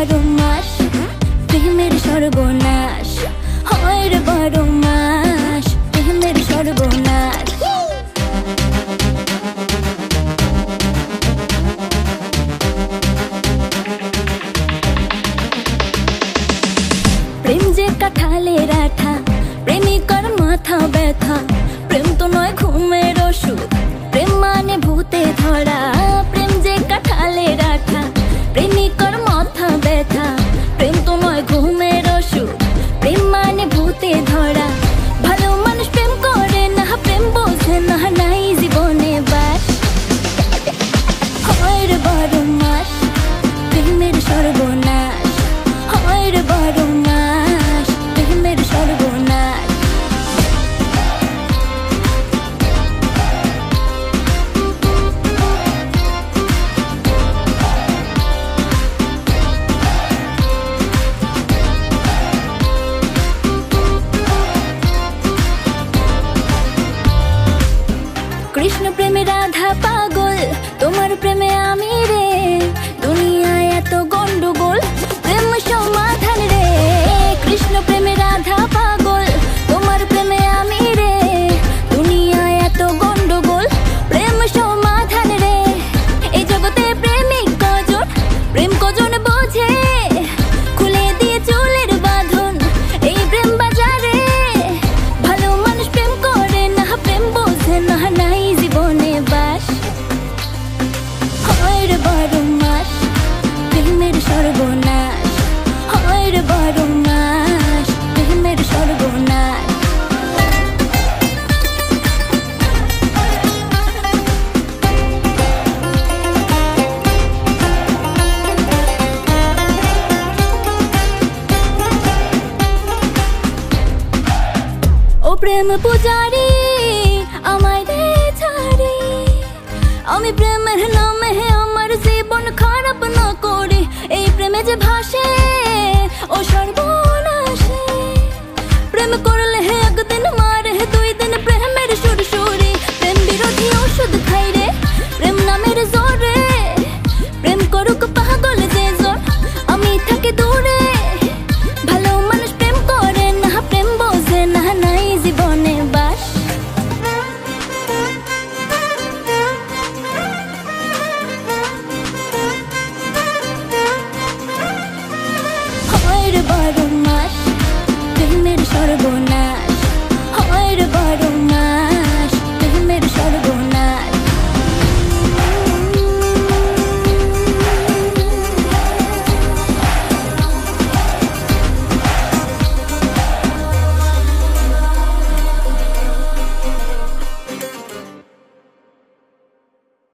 বারো মাস প্রেমের সর্বনাশ, হয় বারো মাস প্রেমের সর্বনাশ। প্রেম যে কাঠালে রাখা, প্রেমিকার মাথা ব্যথা, প্রেম তো নয় হয় রে সর্বনাশ হয় রে বড় প্রেমের সর্বনাশ হয় রে বড় মাস প্রেমের সর্বনাশ। প্রেম পূজারি আমায় আমি প্রেমের নামে আমার জীবন খারাপ না করে এই প্রেমে যে ভাসে ও সর্ব Carbonara.